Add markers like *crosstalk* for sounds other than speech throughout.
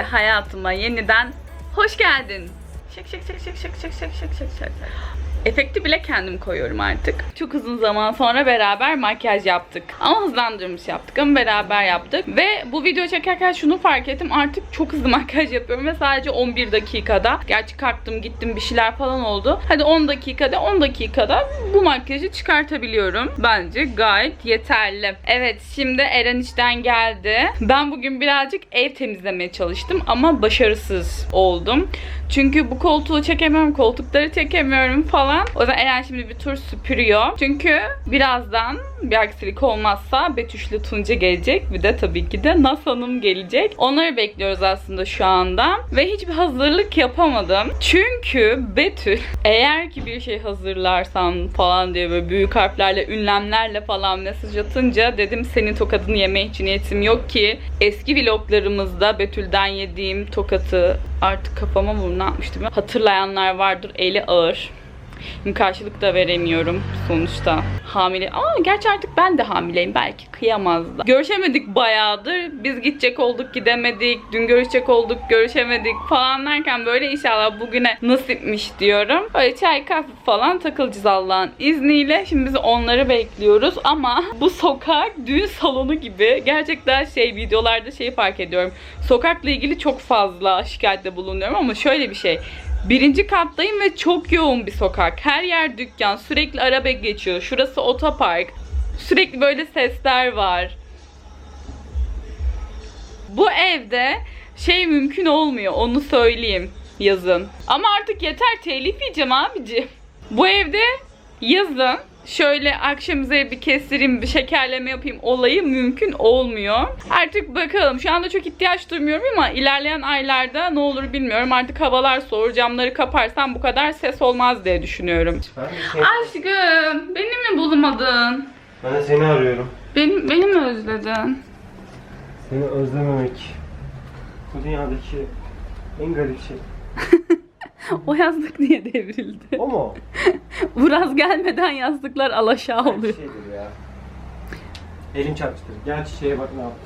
ve hayatıma yeniden hoş geldin. Şık şık şık şık şık şık şık şık şık. Efekti bile kendim koyuyorum artık. Çok uzun zaman sonra beraber makyaj yaptık. Ama hızlandırmış yaptık ama beraber yaptık. Ve bu video çekerken şunu fark ettim. Artık çok hızlı *laughs* makyaj yapıyorum ve sadece 11 dakikada. Gerçi kalktım gittim bir şeyler falan oldu. Hadi 10 dakikada 10 dakikada bu makyajı çıkartabiliyorum. Bence gayet yeterli. Evet şimdi Eren işten geldi. Ben bugün birazcık ev temizlemeye çalıştım ama başarısız oldum. Çünkü bu koltuğu çekemiyorum, koltukları çekemiyorum falan. O yüzden Eren şimdi bir tur süpürüyor. Çünkü birazdan bir aksilik olmazsa Betüş'le Tunca gelecek. Bir de tabii ki de Nas Hanım gelecek. Onları bekliyoruz aslında şu anda. Ve hiçbir hazırlık yapamadım. Çünkü Betül eğer ki bir şey hazırlarsan falan diye böyle büyük harflerle, ünlemlerle falan mesaj atınca dedim senin tokadını yeme hiç niyetim yok ki. Eski vloglarımızda Betül'den yediğim tokatı artık kafama vurun ne yapmıştım. Hatırlayanlar vardır eli ağır. Karşılık da veremiyorum sonuçta. Hamile. Aa gerçi artık ben de hamileyim. Belki kıyamazdı. Görüşemedik bayağıdır. Biz gidecek olduk gidemedik. Dün görüşecek olduk görüşemedik falan derken böyle inşallah bugüne nasipmiş diyorum. Böyle çay kahve falan takılacağız Allah'ın izniyle. Şimdi biz onları bekliyoruz ama bu sokak düğün salonu gibi. Gerçekten şey videolarda şeyi fark ediyorum. Sokakla ilgili çok fazla şikayette bulunuyorum ama şöyle bir şey. Birinci kattayım ve çok yoğun bir sokak. Her yer dükkan. Sürekli araba geçiyor. Şurası otopark. Sürekli böyle sesler var. Bu evde şey mümkün olmuyor. Onu söyleyeyim yazın. Ama artık yeter telif yiyeceğim abici. Bu evde yazın şöyle akşam üzeri bir kestireyim, bir şekerleme yapayım olayı mümkün olmuyor. Artık bakalım. Şu anda çok ihtiyaç duymuyorum ama ilerleyen aylarda ne olur bilmiyorum. Artık havalar soğur, camları kaparsam bu kadar ses olmaz diye düşünüyorum. Seni, Aşkım, beni mi bulmadın? ben seni arıyorum. Beni, beni mi özledin? Seni özlememek. Bu dünyadaki en garip şey. *laughs* *laughs* O yazlık niye devrildi? O mu? *laughs* Uraz gelmeden yazlıklar alaşağı oluyor. şeydir ya. Elim çarpmıştır. Gel çiçeğe bak ne yaptı.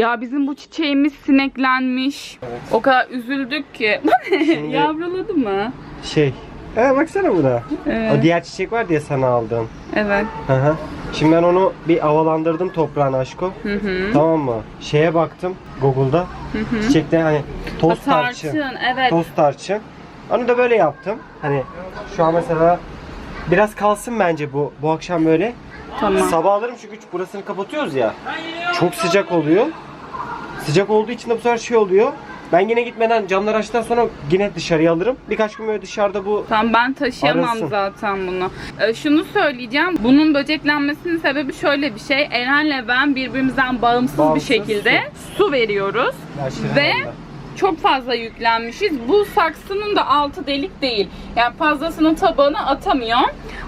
Ya bizim bu çiçeğimiz sineklenmiş. Evet. O kadar üzüldük ki. *laughs* Şimdi- Yavruladı mı? Şey. Ee, baksana buna. Evet. O diğer çiçek var diye sana aldım. Evet. Hı hı. Şimdi ben onu bir havalandırdım toprağın aşko. Hı hı. Tamam mı? Şeye baktım Google'da. Hı hı. Çiçekte hani toz Tarçın, tarçın. evet. Toz tarçın. Onu da böyle yaptım. Hani şu an mesela biraz kalsın bence bu bu akşam böyle. Tamam. Sabah alırım çünkü burasını kapatıyoruz ya. Çok sıcak oluyor. Sıcak olduğu için de bu sefer şey oluyor. Ben yine gitmeden camları açtıktan sonra yine dışarıya alırım. Birkaç gün böyle dışarıda bu Tamam ben taşıyamam Arasın. zaten bunu. Ee, şunu söyleyeceğim. Bunun böceklenmesinin sebebi şöyle bir şey. Eren'le ben birbirimizden bağımsız, Bağımsız bir şekilde su, veriyoruz. Yaşlı Ve herhalde. Çok fazla yüklenmişiz. Bu saksının da altı delik değil. Yani fazlasının tabağına atamıyor.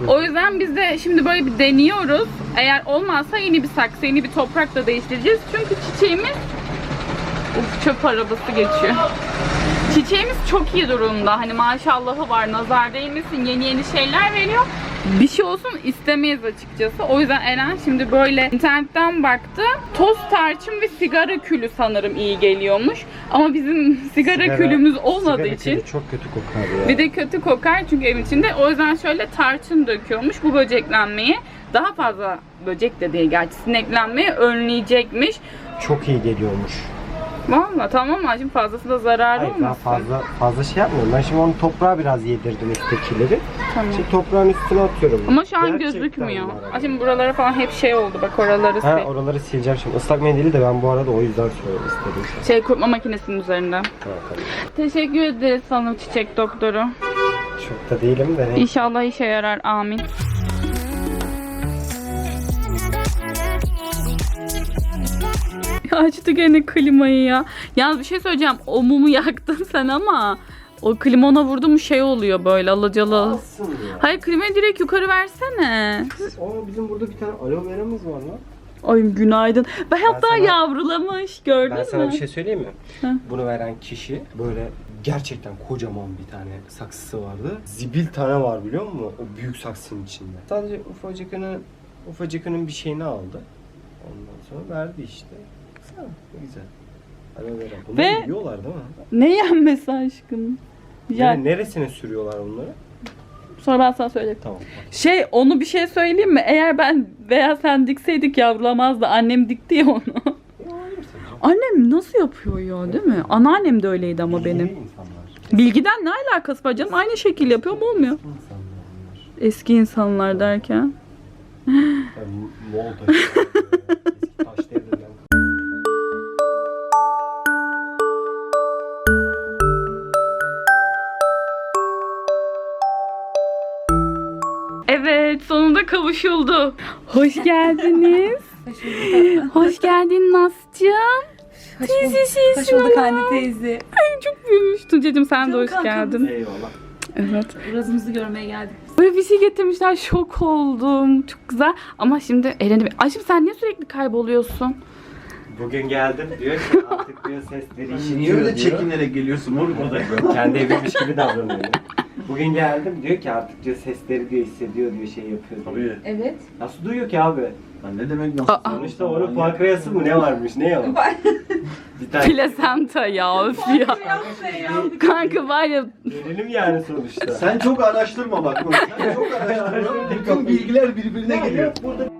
O yüzden biz de şimdi böyle bir deniyoruz. Eğer olmazsa yeni bir saksı, yeni bir toprakla değiştireceğiz. Çünkü çiçeğimiz Uf çöp arabası geçiyor. Çiçeğimiz çok iyi durumda. Hani maşallahı var. Nazar değmesin. Yeni yeni şeyler veriyor. Bir şey olsun istemeyiz açıkçası. O yüzden Eren şimdi böyle internetten baktı. Toz tarçın ve sigara külü sanırım iyi geliyormuş. Ama bizim *laughs* sigara, Sigara- külümüz olmadığı sigara için külü çok kötü kokar ya. bir de kötü kokar çünkü evin içinde. O yüzden şöyle tarçın döküyormuş bu böceklenmeyi. Daha fazla böcek de değil gerçi sineklenmeyi önleyecekmiş. Çok iyi geliyormuş. Valla tamam mı? Şimdi fazlası da zararı Hayır olmasın. daha fazla fazla şey yapmıyorum. Ben şimdi onu toprağa biraz yedirdim üsttekileri. Tamam. Şimdi toprağın üstüne atıyorum. Ama şu an Gerçekten gözükmüyor. var Şimdi buralara falan hep şey oldu. Bak oraları Ha sil. oraları sileceğim şimdi. Islak mendili de ben bu arada o yüzden söyle istedim. Şey kurutma makinesinin üzerinde. Ha, tabii. Teşekkür ederiz sana çiçek doktoru. Çok da değilim de. ne- İnşallah işe yarar. Amin. *laughs* Ya açtı gene klimayı ya. Yalnız bir şey söyleyeceğim. O mumu yaktın sen ama o klima ona vurdu mu şey oluyor böyle alacalı. Alsın ya. Hayır klimayı direkt yukarı versene. Aa bizim burada bir tane aloe vera'mız var lan. Ay günaydın. Ben hatta sana- yavrulamış gördün Ben mü? sana bir şey söyleyeyim mi? Hı. Bunu veren kişi böyle gerçekten kocaman bir tane saksısı vardı. Zibil tane var biliyor musun? O büyük saksının içinde. Sadece ufacıkının ufacıkının bir şeyini aldı. Ondan sonra verdi işte. Güzel. Aloe vera. Bunları Ve- yiyorlar değil mi? Ne yenmesi aşkım? Ya, Yani neresine sürüyorlar bunları? sonra ben sana söyleyeyim. Tamam. Şey onu bir şey söyleyeyim mi? Eğer ben veya sen dikseydik yavrulamazdı. Annem dikti ya onu. Annem nasıl yapıyor ya değil mi? Anneannem de öyleydi ama benim. insanlar. Bilgiden ne alakası var canım? Aynı şekil yapıyor mu olmuyor? İnsanlar bunlar. Eski insanlar derken. Yani Moğol taşı. Sonunda kavuşuldu. Hoş geldiniz. Hoş geldin Nascığım. Hoş Teyzesi bulduk, hoş bulduk anne teyze. Ay çok büyümüş. Tuğçe'cim sen de Canım hoş kankam. geldin. Eyvallah. Evet. Urazımızı görmeye geldik. Böyle bir şey getirmişler. Şok oldum. Çok güzel. Ama şimdi Eren'e... Aşkım sen niye sürekli kayboluyorsun? Bugün geldim diyor ki artık diyor sesleri işitiyor Niye öyle diyor. çekinerek geliyorsun moruk odaya? Kendi eviymiş gibi davranıyor. Bugün geldim diyor ki artık diyor sesleri diyor hissediyor diyor şey yapıyor diyor. Tabii. Evet. Nasıl duyuyor ki abi? Lan ne demek nasıl? Aa. Sonuçta onun pankreası mı ne varmış ne? Bir tane Plasenta ya öf ya. Kanka var ya dönelim yani sonuçta. Sen çok araştırma bak. Sen çok araştırma. *laughs* Bütün bilgiler birbirine geliyor. Burada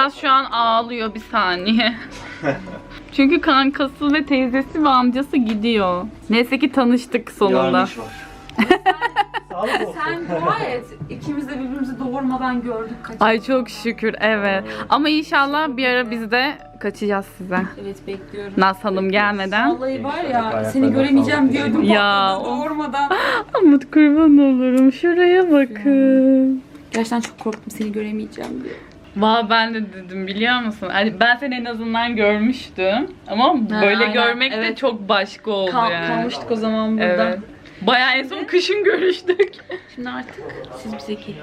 Uras şu an ağlıyor bir saniye. *laughs* Çünkü kankası ve teyzesi ve amcası gidiyor. Neyse ki tanıştık sonunda. Yarın iş var. *laughs* sağlık olsun. Sen dua et. İkimiz de birbirimizi doğurmadan gördük kaç. Ay çok şükür evet. Ama inşallah bir ara biz de kaçacağız size. Evet bekliyorum. Naz Hanım gelmeden. Vallahi var ya seni göremeyeceğim diyordum Ya, patladı doğurmadan. *laughs* Umut kurban olurum. Şuraya bakın. Gerçekten çok korktum seni göremeyeceğim diye. Valla ben de dedim biliyor musun? Hani ben seni en azından görmüştüm. Ama böyle aynen, görmek de evet. çok başka oldu Kal- yani. Kalmıştık o zaman burada. Evet. Bayağı en son kışın görüştük. Şimdi artık siz bize gelin.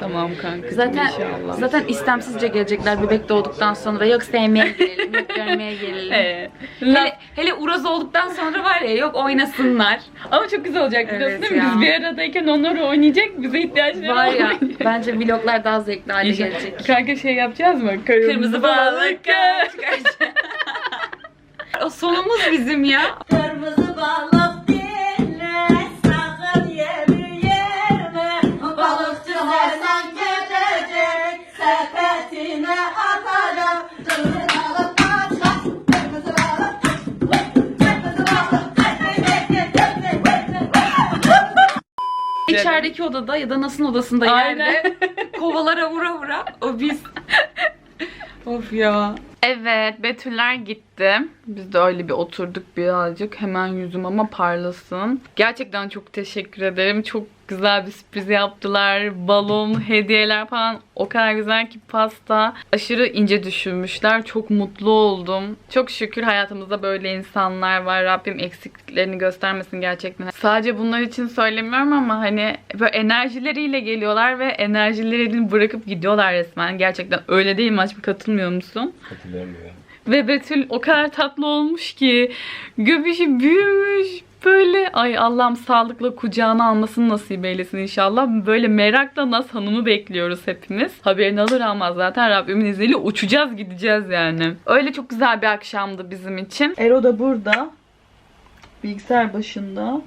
tamam kanka. Zaten inşallah. zaten istemsizce gelecekler bebek doğduktan sonra. Yok sevmeye gelelim, yok görmeye gelelim. *laughs* Ee, Hele, hele Uraz olduktan sonra var ya yok oynasınlar. ama çok güzel olacak biliyorsun Evet değil mi? ya. Biz bir aradayken onlar oynayacak, bize ihtiyaçları Var ya olmayacak. bence vloglar daha zevkli hale İnşallah. gelecek. Kanka şey yapacağız mı? Kırmızı, Kırmızı balık *laughs* O sonumuz bizim ya. Kırmızı balık İçerideki odada ya da Nas'ın odasında Aynen. yerde kovalara vura vura o biz. of ya. Evet, Betüller gitti. Biz de öyle bir oturduk birazcık. Hemen yüzüm ama parlasın. Gerçekten çok teşekkür ederim. Çok güzel bir sürpriz yaptılar. Balon, *laughs* hediyeler falan o kadar güzel ki pasta. Aşırı ince düşünmüşler. Çok mutlu oldum. Çok şükür hayatımızda böyle insanlar var. Rabbim eksikliklerini göstermesin gerçekten. Sadece bunlar için söylemiyorum ama hani böyle enerjileriyle geliyorlar ve enerjilerini bırakıp gidiyorlar resmen. Gerçekten öyle değil mi? Katılmıyor musun? Hatırlıyorum Ve Betül o kadar tatlı olmuş ki göbüşü büyümüş böyle ay Allah'ım sağlıkla kucağına almasını nasip eylesin inşallah. Böyle merakla Naz Hanım'ı bekliyoruz hepimiz. Haberini alır almaz zaten Rabbimin izniyle uçacağız gideceğiz yani. Öyle çok güzel bir akşamdı bizim için. Ero da burada. Bilgisayar başında.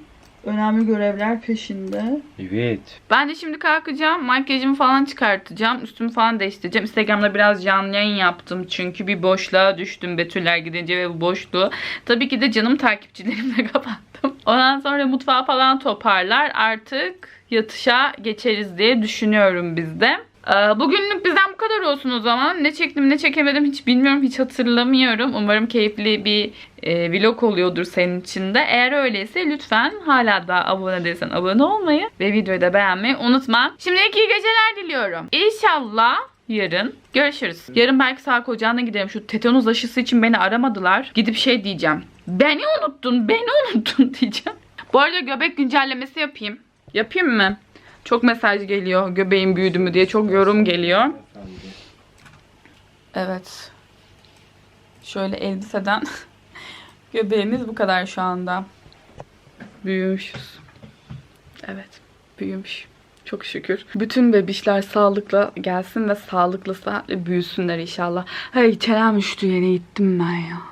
Önemli görevler peşinde. Evet. Ben de şimdi kalkacağım. Makyajımı falan çıkartacağım. Üstümü falan değiştireceğim. Instagram'da biraz canlı yayın yaptım. Çünkü bir boşluğa düştüm Betüller gidince ve bu boşluğu. Tabii ki de canım takipçilerimle *laughs* kapattım. Ondan sonra mutfağı falan toparlar. Artık yatışa geçeriz diye düşünüyorum biz de. Ee, bugünlük bizden bu kadar olsun o zaman. Ne çektim ne çekemedim hiç bilmiyorum. Hiç hatırlamıyorum. Umarım keyifli bir e, vlog oluyordur senin için de. Eğer öyleyse lütfen hala da abone değilsen abone olmayı ve videoyu da beğenmeyi unutma. Şimdilik iyi geceler diliyorum. İnşallah yarın görüşürüz. Yarın belki sağlık ocağına gidelim. Şu tetanos aşısı için beni aramadılar. Gidip şey diyeceğim. Beni unuttun, beni *laughs* unuttun diyeceğim. Bu arada göbek güncellemesi yapayım. Yapayım mı? Çok mesaj geliyor göbeğim büyüdü mü diye çok yorum geliyor. Evet. Şöyle elbiseden *laughs* göbeğimiz bu kadar şu anda. Büyümüşüz. Evet, büyümüş. Çok şükür. Bütün bebişler sağlıkla gelsin ve sağlıklı sıhhatli büyüsünler inşallah. Hey çenem üştü yere gittim ben ya.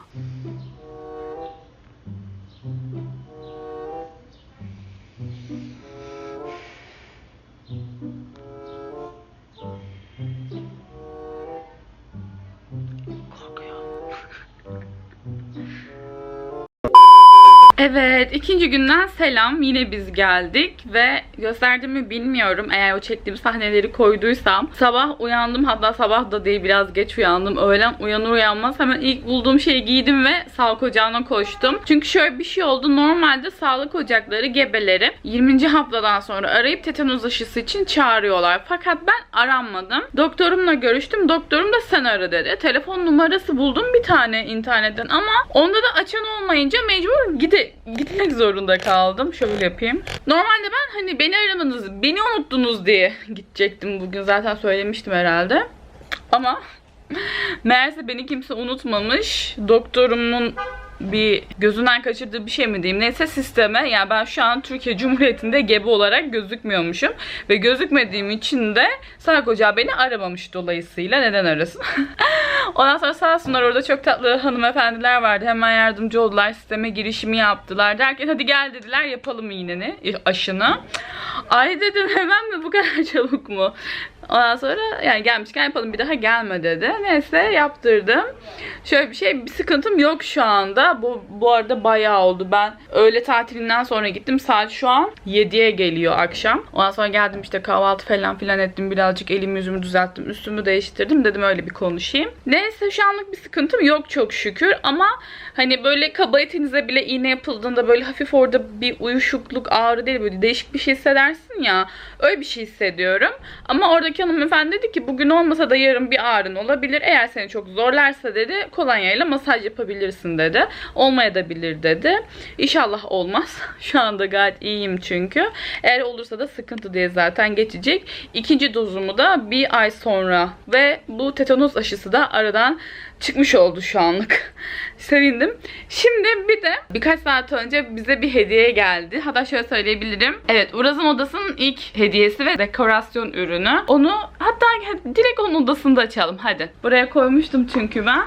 Evet, ikinci günden selam. Yine biz geldik ve gösterdim mi bilmiyorum. Eğer o çektiğim sahneleri koyduysam. Sabah uyandım, hatta sabah da değil biraz geç uyandım. Öğlen uyanır uyanmaz hemen ilk bulduğum şeyi giydim ve sağlık ocağına koştum. Çünkü şöyle bir şey oldu. Normalde sağlık ocakları gebeleri 20. haftadan sonra arayıp tetanoz aşısı için çağırıyorlar. Fakat ben aranmadım. Doktorumla görüştüm. Doktorum da sen ara dedi. Telefon numarası buldum bir tane internetten ama onda da açan olmayınca mecbur gide gitmek zorunda kaldım. Şöyle yapayım. Normalde ben hani beni aramadınız, beni unuttunuz diye gidecektim bugün. Zaten söylemiştim herhalde. Ama *laughs* meğerse beni kimse unutmamış. Doktorumun bir gözünden kaçırdığı bir şey mi diyeyim neyse sisteme yani ben şu an Türkiye *laughs* Cumhuriyeti'nde gebe olarak gözükmüyormuşum ve gözükmediğim için de sağlık ocağı beni aramamış dolayısıyla neden arasın? *laughs* Ondan sonra sağ olsunlar orada çok tatlı hanımefendiler vardı hemen yardımcı oldular sisteme girişimi yaptılar derken hadi gel dediler yapalım iğneni aşını. Ay dedim hemen mi bu kadar *laughs* çabuk mu Ondan sonra yani gelmişken yapalım bir daha gelme dedi. Neyse yaptırdım. Şöyle bir şey bir sıkıntım yok şu anda. Bu, bu arada bayağı oldu. Ben öğle tatilinden sonra gittim. Saat şu an 7'ye geliyor akşam. Ondan sonra geldim işte kahvaltı falan filan ettim. Birazcık elimi yüzümü düzelttim. Üstümü değiştirdim. Dedim öyle bir konuşayım. Neyse şu anlık bir sıkıntım yok çok şükür. Ama hani böyle kaba etinize bile iğne yapıldığında böyle hafif orada bir uyuşukluk ağrı değil böyle değişik bir şey hissedersin ya. Öyle bir şey hissediyorum. Ama oradaki hanımefendi dedi ki bugün olmasa da yarın bir ağrın olabilir. Eğer seni çok zorlarsa dedi kolonyayla masaj yapabilirsin dedi. Olmayabilir dedi. İnşallah olmaz. *laughs* Şu anda gayet iyiyim çünkü. Eğer olursa da sıkıntı diye zaten geçecek. İkinci dozumu da bir ay sonra ve bu tetanos aşısı da aradan çıkmış oldu şu anlık. *laughs* Sevindim. Şimdi bir de birkaç saat önce bize bir hediye geldi. Hatta şöyle söyleyebilirim. Evet Uraz'ın odasının ilk hediyesi ve dekorasyon ürünü. Onu hatta direkt onun odasında açalım. Hadi. Buraya koymuştum çünkü ben.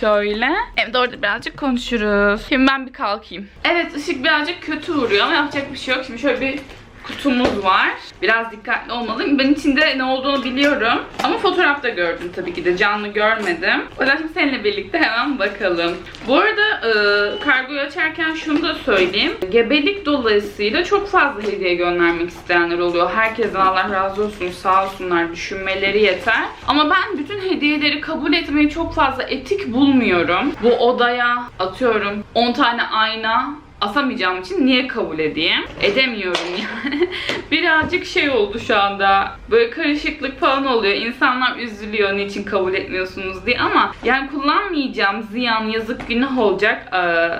Şöyle. De orada birazcık konuşuruz. Şimdi ben bir kalkayım. Evet ışık birazcık kötü vuruyor ama yapacak bir şey yok. Şimdi şöyle bir kutumuz var. Biraz dikkatli olmalıyım. Ben içinde ne olduğunu biliyorum. Ama fotoğrafta gördüm tabii ki de. Canlı görmedim. O yüzden şimdi seninle birlikte hemen bakalım. Bu arada e, kargoyu açarken şunu da söyleyeyim. Gebelik dolayısıyla çok fazla hediye göndermek isteyenler oluyor. Herkesten Allah razı olsun. Sağ olsunlar. Düşünmeleri yeter. Ama ben bütün hediyeleri kabul etmeyi çok fazla etik bulmuyorum. Bu odaya atıyorum 10 tane ayna asamayacağım için niye kabul edeyim? Edemiyorum yani. *laughs* Birazcık şey oldu şu anda. Böyle karışıklık falan oluyor. İnsanlar üzülüyor niçin kabul etmiyorsunuz diye ama yani kullanmayacağım ziyan yazık günah olacak. Ee,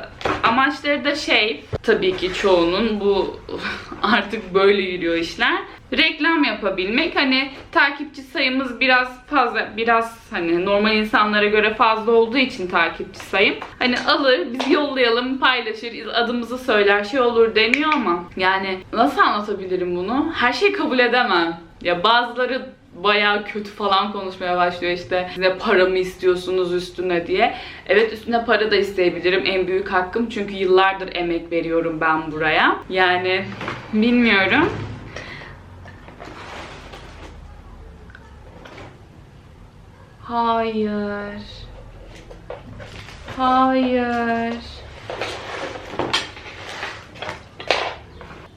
amaçları da şey tabii ki çoğunun bu *laughs* artık böyle yürüyor işler reklam yapabilmek. Hani takipçi sayımız biraz fazla, biraz hani normal insanlara göre fazla olduğu için takipçi sayım. Hani alır, biz yollayalım, paylaşır, adımızı söyler, şey olur deniyor ama yani nasıl anlatabilirim bunu? Her şeyi kabul edemem. Ya bazıları bayağı kötü falan konuşmaya başlıyor işte ne para mı istiyorsunuz üstüne diye. Evet üstüne para da isteyebilirim. En büyük hakkım çünkü yıllardır emek veriyorum ben buraya. Yani bilmiyorum. Hayır. Hayır.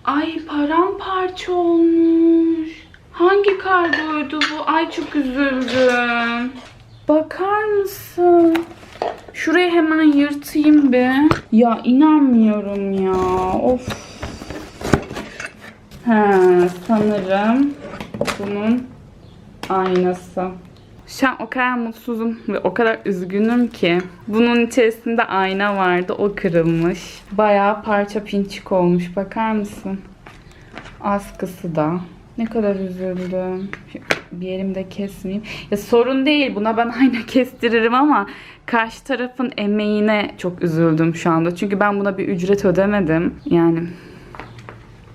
Ay paramparça olmuş. Hangi kargoydu bu? Ay çok üzüldüm. Bakar mısın? Şurayı hemen yırtayım be. Ya inanmıyorum ya. Of. He, sanırım bunun aynası. Şu an o kadar mutsuzum ve o kadar üzgünüm ki. Bunun içerisinde ayna vardı. O kırılmış. Bayağı parça pinçik olmuş. Bakar mısın? Askısı da. Ne kadar üzüldüm. Bir yerimde kesmeyeyim. Ya sorun değil. Buna ben *laughs* ayna kestiririm ama karşı tarafın emeğine çok üzüldüm şu anda. Çünkü ben buna bir ücret ödemedim. Yani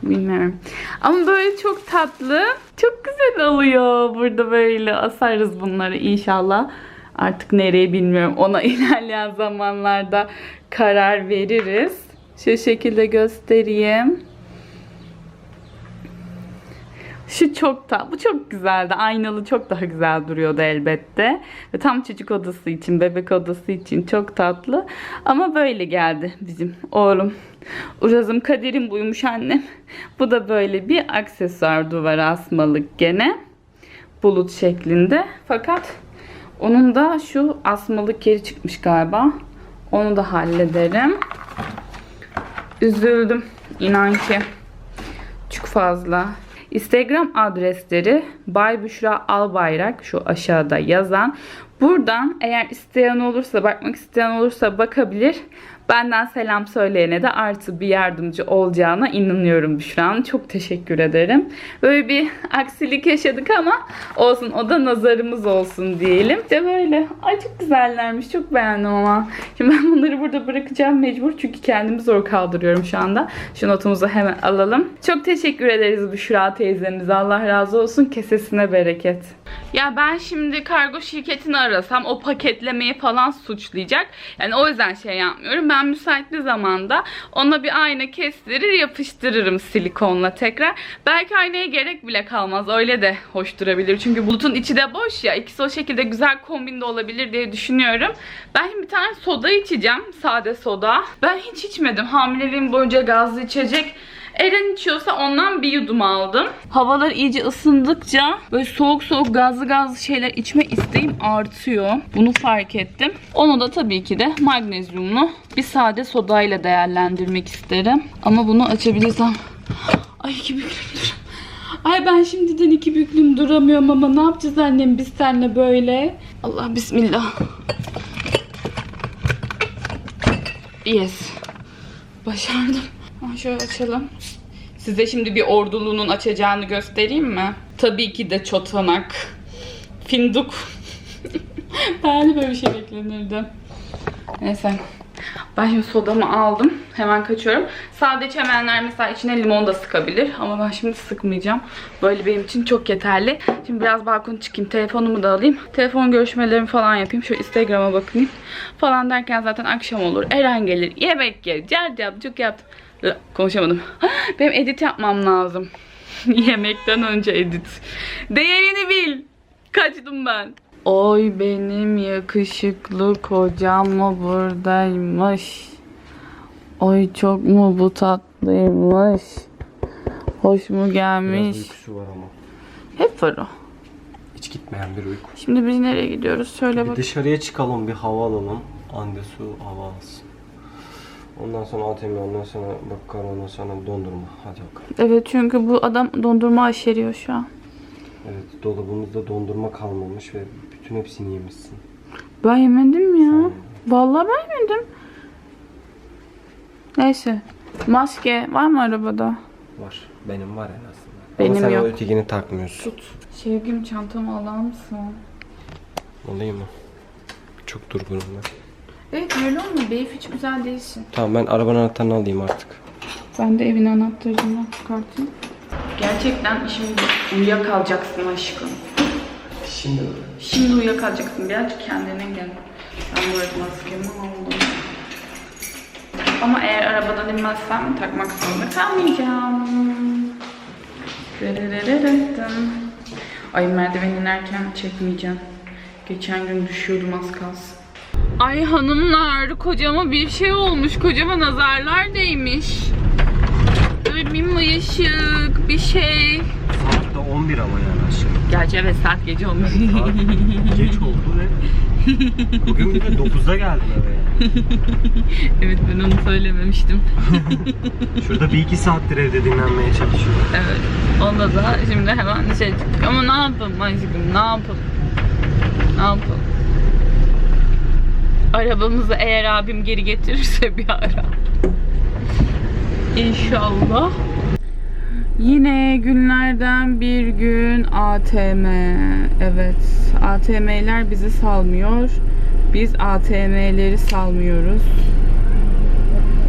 Bilmiyorum. Ama böyle çok tatlı. Çok güzel oluyor. Burada böyle asarız bunları inşallah. Artık nereye bilmiyorum. Ona *laughs* ilerleyen zamanlarda karar veririz. Şu şekilde göstereyim. Şu çok da, bu çok güzeldi. Aynalı çok daha güzel duruyordu elbette. Ve tam çocuk odası için, bebek odası için çok tatlı. Ama böyle geldi bizim oğlum. Urazım kaderim buymuş annem. Bu da böyle bir aksesuar duvara asmalık gene. Bulut şeklinde. Fakat onun da şu asmalık yeri çıkmış galiba. Onu da hallederim. Üzüldüm. inan ki. Çok fazla. Instagram adresleri Bay Büşra Albayrak şu aşağıda yazan. Buradan eğer isteyen olursa, bakmak isteyen olursa bakabilir. Benden selam söyleyene de artı bir yardımcı olacağına inanıyorum Büşra'nın. Çok teşekkür ederim. Böyle bir aksilik yaşadık ama olsun o da nazarımız olsun diyelim. İşte böyle. Ay çok güzellermiş. Çok beğendim ama. Şimdi ben bunları burada bırakacağım mecbur. Çünkü kendimi zor kaldırıyorum şu anda. Şu notumuzu hemen alalım. Çok teşekkür ederiz Büşra teyzemize. Allah razı olsun. Kesesine bereket. Ya ben şimdi kargo şirketini arasam o paketlemeyi falan suçlayacak. Yani o yüzden şey yapmıyorum. Ben müsait bir zamanda ona bir ayna kestirir yapıştırırım silikonla tekrar. Belki aynaya gerek bile kalmaz. Öyle de hoş durabilir. Çünkü bulutun içi de boş ya. İkisi o şekilde güzel kombin de olabilir diye düşünüyorum. Ben bir tane soda içeceğim. Sade soda. Ben hiç içmedim. Hamileliğim boyunca gazlı içecek. Eren içiyorsa ondan bir yudum aldım. Havalar iyice ısındıkça böyle soğuk soğuk gazlı gazlı şeyler içme isteğim artıyor. Bunu fark ettim. Onu da tabii ki de magnezyumlu bir sade sodayla değerlendirmek isterim. Ama bunu açabilirsem... Ay iki büklüm dur. Ay ben şimdiden iki büklüm duramıyorum ama ne yapacağız annem biz seninle böyle? Allah bismillah. Yes. Başardım. Şöyle açalım. Size şimdi bir ordulunun açacağını göstereyim mi? Tabii ki de çotanak. Finduk. *laughs* ben de böyle bir şey beklenirdi. Neyse. Ben şimdi sodamı aldım. Hemen kaçıyorum. Sade içemeyenler mesela içine limon da sıkabilir. Ama ben şimdi sıkmayacağım. Böyle benim için çok yeterli. Şimdi biraz balkona çıkayım. Telefonumu da alayım. Telefon görüşmelerimi falan yapayım. Şöyle Instagram'a bakayım. Falan derken zaten akşam olur. Eren gelir. Yemek ye. Cert yap. Çok yap. Konuşamadım. *gasps* Benim edit yapmam lazım. *laughs* Yemekten önce edit. Değerini bil. Kaçtım ben. Oy benim yakışıklı kocam mı buradaymış. Oy çok mu bu tatlıymış. Hoş mu Biraz gelmiş. uykusu var ama. Hep var o. Hiç gitmeyen bir uyku. Şimdi biz nereye gidiyoruz? Söyle Bir bak. dışarıya çıkalım bir hava alalım. Ande su hava alsın. Ondan sonra ATM, ondan sonra bakkar, ondan sonra dondurma. Hadi bakalım. Evet çünkü bu adam dondurma aşeriyor şu an. Evet dolabımızda dondurma kalmamış ve bütün hepsini yemişsin. Ben yemedim ya. Sen- Vallahi ben yemedim. Neyse. Maske var mı arabada? Var. Benim var en aslında. Benim Ama sen yok. o ötekini takmıyorsun. Tut. Sevgim çantamı alır mısın? Alayım mı? Çok durgunum ben. Evet öyle olmuyor. Beyif hiç güzel değilsin. Tamam ben arabanın anahtarını alayım artık. Ben de evin anahtarını çıkartayım. Gerçekten şimdi uyuyakalacaksın aşkım. Şimdi Şimdi uyuyakalacaksın. Birazcık kendine gel. Ben burada maskemi aldım. Ama eğer arabadan inmezsem takmak zorunda kalmayacağım. Ay merdiven inerken çekmeyeceğim. Geçen gün düşüyordum az kalsın. Ay hanımlar kocama bir şey olmuş. Kocama nazarlar değmiş. Böyle bir ışık bir şey. Saatte 11 ama yani aşağı. Gerçi evet saat gece olmuş. Saat Geç oldu ve bugün bir de 9'da geldim eve yani. *laughs* evet ben onu söylememiştim. *laughs* Şurada bir iki saattir evde dinlenmeye çalışıyorum. Evet. Onda da şimdi hemen dışarı çıktık. Ama ne yapalım aşkım ne yapalım? Ne yapalım? Arabamızı eğer abim geri getirirse bir ara. İnşallah. Yine günlerden bir gün ATM. Evet. ATM'ler bizi salmıyor. Biz ATM'leri salmıyoruz.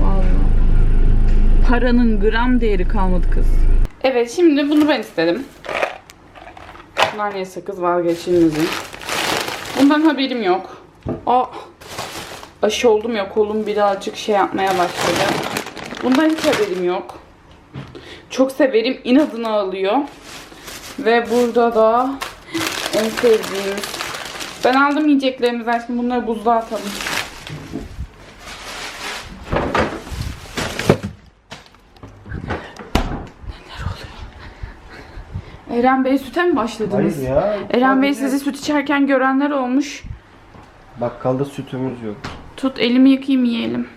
Vallahi. Paranın gram değeri kalmadı kız. Evet şimdi bunu ben istedim. Bunlar niye sakız vazgeçilmezim. Bundan haberim yok. Aa, aşı oldum ya kolum birazcık şey yapmaya başladı. Bundan hiç haberim yok. Çok severim inadına alıyor. Ve burada da en sevdiğimiz. Ben aldım yiyeceklerimizden şimdi bunları buzluğa atalım. Eren Bey süte mi başladınız? Hayır ya. Eren Bey sizi süt içerken görenler olmuş. Bakkalda sütümüz yok. Tut elimi yıkayayım yiyelim.